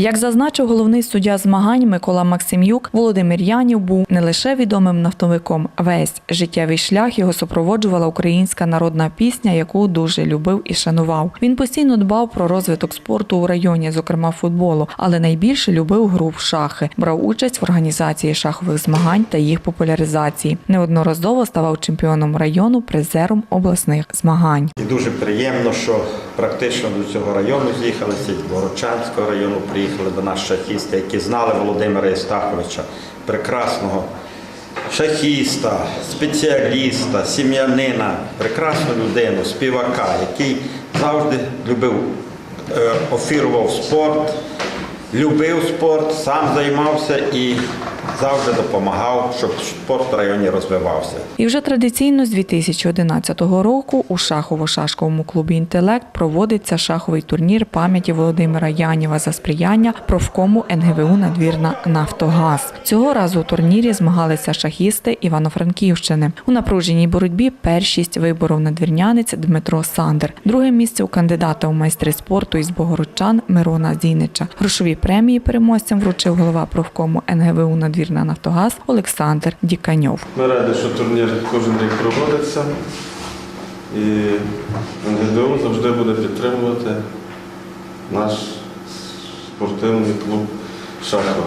Як зазначив головний суддя змагань Микола Максимюк, Володимир Янів був не лише відомим нафтовиком. Весь життєвий шлях його супроводжувала українська народна пісня, яку дуже любив і шанував. Він постійно дбав про розвиток спорту у районі, зокрема футболу, але найбільше любив гру в шахи. Брав участь в організації шахових змагань та їх популяризації. Неодноразово ставав чемпіоном району, призером обласних змагань. І дуже приємно, що практично до цього району з'їхалися, з Борочанського району приїхали до нас шахісти, які знали Володимира Єстаховича, прекрасного шахіста, спеціаліста, сім'янина, прекрасну людину, співака, який завжди любив, е, офірував спорт, любив спорт, сам займався і завжди допомагав, щоб спорт в районі розвивався. І вже традиційно з 2011 року у шахово-шашковому клубі Інтелект проводиться шаховий турнір пам'яті Володимира Янєва за сприяння профкому НГВУ Надвірна Нафтогаз. Цього разу у турнірі змагалися шахісти Івано-Франківщини. У напруженій боротьбі першість виборов надвірнянець Дмитро Сандер. Друге місце у кандидата у майстри спорту із Богородчан Мирона Зінича. Грошові премії переможцям вручив голова профкому НГВУ Надвірна Нафтогаз Олександр Діканьов. Ми раді, що турнір кожен рік проводиться. І НГДУ завжди буде підтримувати наш спортивний клуб Шахова.